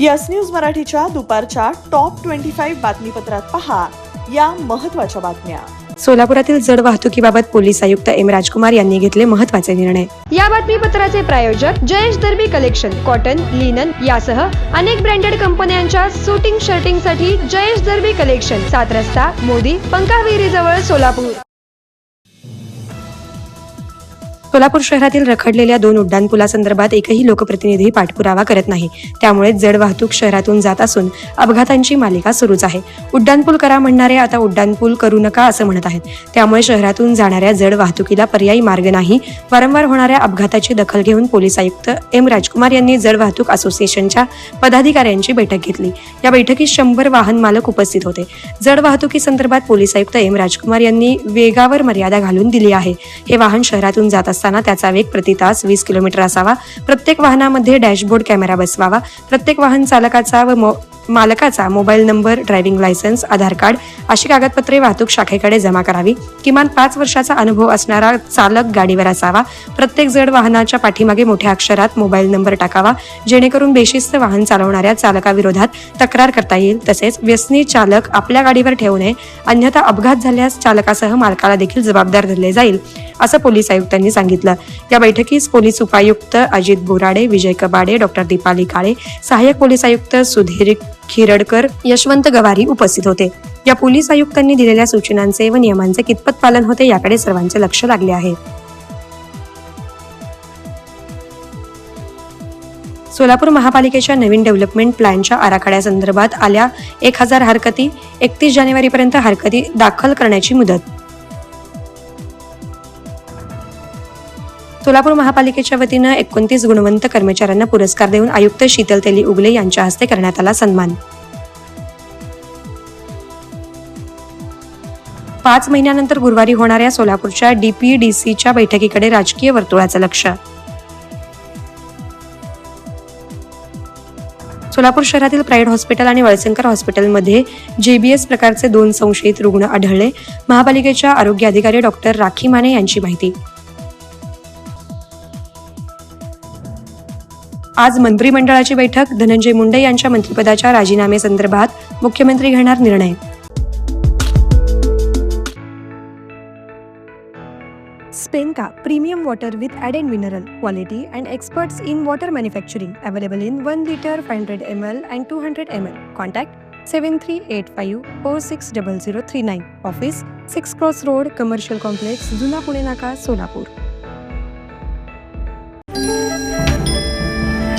Yes news मराठीच्या दुपारच्या top twenty five बातमीपत्रात पहा या महत्त्वाच्या बातम्या. सोलापुरातील जड वाहतुकीबाबत पोलीस आयुक्त एम राजकुमार यांनी घेतले महत्त्वाचे निर्णय. या बातमीपत्राचे प्रायोजक Jayesh Darbi collection cotton linen यासह अनेक ब्रँडेड कंपन्यांच्या सुटिंग शर्टिंगसाठी जयेश दर्बी कलेक्शन सात रस्ता मोदी पंकाविहिरी जवळ सोलापूर. सोलापूर शहरातील रखडलेल्या दोन उड्डाणपुलासंदर्भात एकही लोकप्रतिनिधी पाठपुरावा करत नाही. त्यामुळे जड वाहतूक शहरातून जात असून अपघातांची मालिका सुरूच आहे. उड्डाणपूल करा म्हणणारे आता उड्डाणपूल करू नका असं म्हणत आहेत. त्यामुळे शहरातून जाणाऱ्या जड वाहतुकीला पर्यायी मार्ग नाही. वारंवार होणाऱ्या अपघाताची दखल घेऊन पोलीस आयुक्त एम राजकुमार यांनी जड वाहतूक असोसिएशनच्या पदाधिकाऱ्यांची बैठक घेतली. या बैठकीत शंभर वाहन मालक उपस्थित होते. जड वाहतुकीसंदर्भात पोलीस आयुक्त एम राजकुमार यांनी वेगावर मर्यादा घालून दिली आहे. हे वाहन शहरातून जात असताना त्याचा वेग प्रति तास वीस किलोमीटर असावा. प्रत्येक वाहनामध्ये डॅशबोर्ड कॅमेरा बसवावा. प्रत्येक वाहन चालकाचा व मो- मालकाचा mobile number driving licence Aadhaar card अशी कागदपत्रे वाहतूक शाखेकडे जमा करावी. किमान पाच वर्षाचा अनुभव असणारा चालक गाडीवर असावा. प्रत्येक जड वाहनाच्या पाठीमागे मोठ्या अक्षरात मोबाईल नंबर टाकावा. जेणेकरून बेशिस्त वाहन चालवणाऱ्या चालकाविरोधात तक्रार करता येईल. तसेच व्यसनी चालक आपल्या गाडीवर ठेवू नये. अन्यथा अपघात झाल्यास चालकासह मालकाला देखील जबाबदार धरले जाईल. असं पोलीस आयुक्तांनी सांगितलं. या बैठकीस पोलीस उपायुक्त अजित बोराडे विजय कबाडे डॉक्टर दीपाली काळे सहाय्यक पोलीस आयुक्त सुधीर खिरडकर यशवंत गवारी उपस्थित होते. या पोलीस आयुक्तांनी दिलेल्या सूचनांचे व नियमांचे कितपत पालन होते याकडे सर्वांचे लक्ष लागले आहे. सोलापूर महापालिकेच्या नवीन डेव्हलपमेंट प्लॅनच्या आराखड्यासंदर्भात आल्या एक हजार हरकती एकतीस जानेवारीपर्यंत हरकती दाखल करण्याची मुदत सोलापूर महापालिकेच्या वतीनं एकोणतीस गुणवंत कर्मचाऱ्यांना पुरस्कार देऊन आयुक्त शीतल तेली उगले यांच्या हस्ते करण्यात आला सन्मान. पाच महिन्यानंतर गुरुवारी होणाऱ्या सोलापूरच्या डीपीडीसीच्या बैठकीकडे राजकीय वर्तुळाचं लक्ष. सोलापूर शहरातील प्रायव्हेट हॉस्पिटल आणि वळसंकर हॉस्पिटलमध्ये जेबीएस प्रकारचे दोन संशयित रुग्ण आढळले महापालिकेच्या आरोग्य अधिकारी डॉक्टर राखी माने यांची माहिती. आज मंत्रिमंडळाची बैठक धनंजय मुंडे यांच्या मंत्रिपदाच्या राजीनामे संदर्भात मुख्यमंत्री घेणार निर्णय. स्पेनका premium water with added mineral quality and experts in water manufacturing available in one litre five hundred M L and two hundred M L. Contact seven three eight five four six double zero three nine. Office six cross road commercial complex जुना पुणे नाका सोलापूर.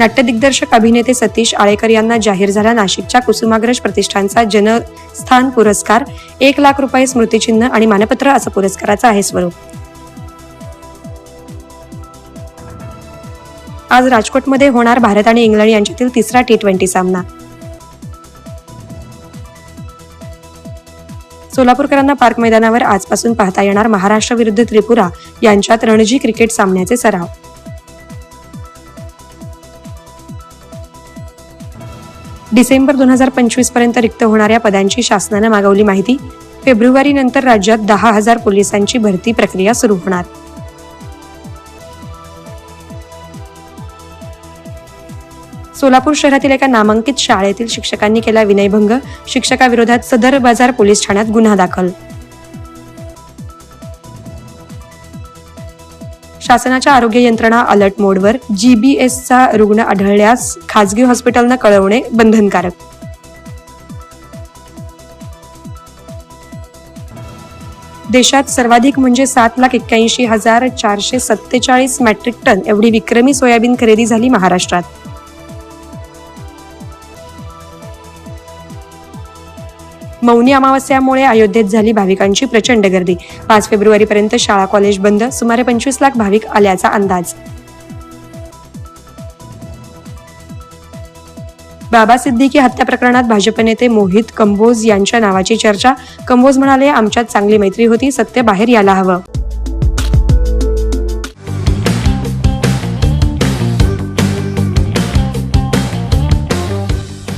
नाट्यदिग्दर्शक अभिनेते सतीश आळेकर यांना जाहीर झाला नाशिकच्या कुसुमाग्रज प्रतिष्ठानचा जनस्थान पुरस्कार. एक लाख रुपये स्मृतिचिन्ह आणि मानपत्र असं पुरस्काराचं आहे स्वरूप. आज राजकोटमध्ये होणार भारत आणि इंग्लंड यांच्यातील तिसरा टी ट्वेंटी सामना. सोलापूरकरांना पार्क मैदानावर आजपासून पाहता येणार महाराष्ट्र विरुद्ध त्रिपुरा यांच्यात रणजी क्रिकेट सामन्याचे सराव. डिसेंबर दोन हजार पंचवीसपर्यंत रिक्त होणाऱ्या पदांची शासनानं मागवली माहिती. फेब्रुवारी नंतर राज्यात दहा हजार पोलिसांची भरती प्रक्रिया सुरू होणार. सोलापूर शहरातील एका नामांकित शाळेतील शिक्षकांनी केला विनयभंग. शिक्षकाविरोधात सदर बाजार पोलीस ठाण्यात गुन्हा दाखल. शासनाच्या आरोग्य यंत्रणा अलर्ट मोडवर जीबीएसचा रुग्ण आढळल्यास खाजगी हॉस्पिटलनं कळवणे बंधनकारक. देशात सर्वाधिक म्हणजे सात लाख एक्क्याऐंशी हजार चारशे सत्तेचाळीस मॅट्रिक टन एवढी विक्रमी सोयाबीन खरेदी झाली महाराष्ट्रात. मौनी अमावस्यामुळे अयोध्येत झाली भाविकांची प्रचंड गर्दी. पाच फेब्रुवारीपर्यंत शाळा कॉलेज बंद सुमारे पंचवीस लाख भाविक आल्याचा अंदाज. बाबा सिद्दीकी हत्या प्रकरणात भाजप नेते मोहित कंबोज यांच्या नावाची चर्चा. कंबोज म्हणाले आमच्यात चांगली मैत्री होती सत्य बाहेर यायला हवं.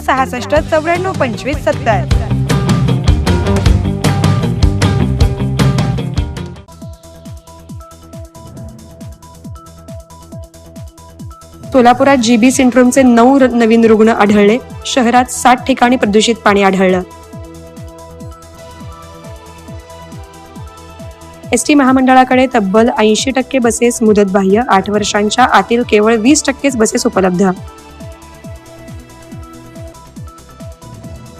सहासष्ट चौऱ्याण्णव पंचवीस सत्तर. सोलापुरात जीबी सिंड्रोमचे नऊ नवीन रुग्ण आढळले. शहरात साठ ठिकाणी प्रदूषित पाणी आढळलं. एसटी महामंडळाकडे तब्बल ऐंशी टक्के बसेस मुदतबाह्य. आठ वर्षांच्या आतील केवळ वीस टक्केच बसेस उपलब्ध.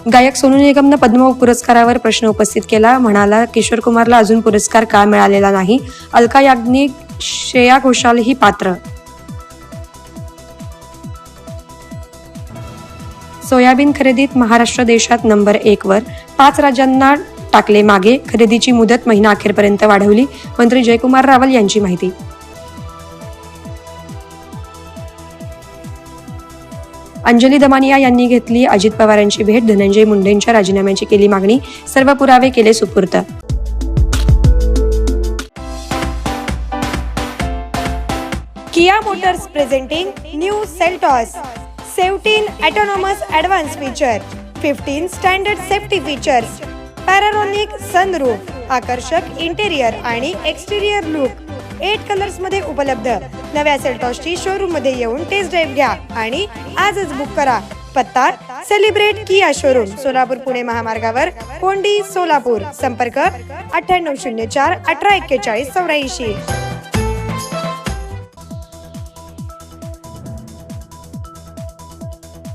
गायक सोनू निगमनं पद्म पुरस्कारावर प्रश्न उपस्थित केला. म्हणाला किशोर कुमारला अजून पुरस्कार का मिळालेला नाही? अलका याज्ञिक श्रेया घोषाल ही पात्र. सोयाबीन खरेदीत महाराष्ट्र देशात नंबर एक वर पाच राज्यांना टाकले मागे. खरेदीची मुदत महिना अखेरपर्यंत वाढवली. मंत्री जयकुमार रावल यांची माहिती. अंजली दमानिया यांनी घेतली अजित पवारांची भेट धनंजय मुंडेंच्या राजीनाम्याची केली मागणी सर्व पुरावे केले सुपूर्त Kia motors presenting new Seltos seventeen autonomous advance feature fifteen standard safety features panoramic sunroof आकर्षक इंटेरियर आणि एक्सटेरियर लुक एट कलर्समध्ये उपलब्ध. नव्या सेल्टॉसची शोरूममध्ये येऊन टेस्ट ड्राईव्ह घ्या आणि आजच बुक करा. पत्ता celebrate Kia showroom Solapur Pune महामार्गावर कोंडी सोलापूर. संपर्क अठ्ठ्याण्णव शून्य चार अठरा एक्केचाळीस चौऱ्याऐंशी.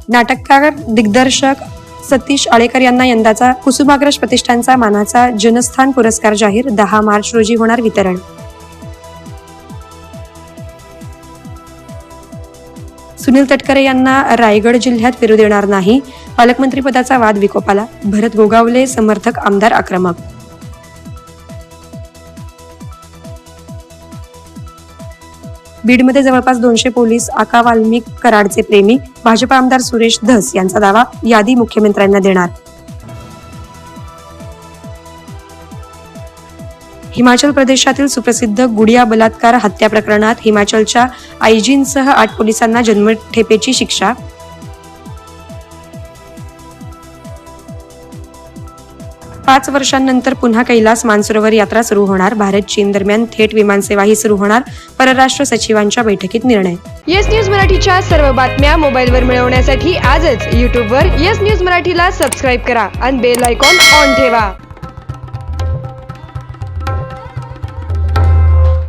नाटककार दिग्दर्शक सतीश आळेकर यांना यंदाचा कुसुमाग्रज प्रतिष्ठानचा मानाचा जनस्थान पुरस्कार जाहीर. दहा मार्च रोजी होणार वितरण. सुनील तटकरे यांना रायगड जिल्ह्यात फिरू देणार नाही. पालकमंत्री पदाचा वाद विकोपाला. भरत गोगावले समर्थक आमदार आक्रमक. बीडमध्ये जवळपास दोनशे पोलीस आका वाल्मिक कराडचे प्रेमी भाजप आमदार सुरेश धस यांचा दावा यादी मुख्यमंत्र्यांना देणार. हिमाचल प्रदेशातील सुप्रसिद्ध गुडिया बलात्कार हत्या प्रकरणात हिमाचलच्या आयजीनसह आठ पोलिसांना जन्मठेपेची शिक्षा. पाच वर्षांनंतर पुन्हा कैलास मानसरोवर यात्रा सुरू होणार. भारत चीन दरम्यान थेट विमानसेवाही सुरू होणार परराष्ट्र सचिवांच्या बैठकीत निर्णय. येस न्यूज मराठीच्या सर्व बातम्या मोबाईलवर मिळवण्यासाठी आजच यूट्यूबवर येस न्यूज मराठीला सबस्क्राईब करा आणि बेल आयकॉन ऑन ठेवा.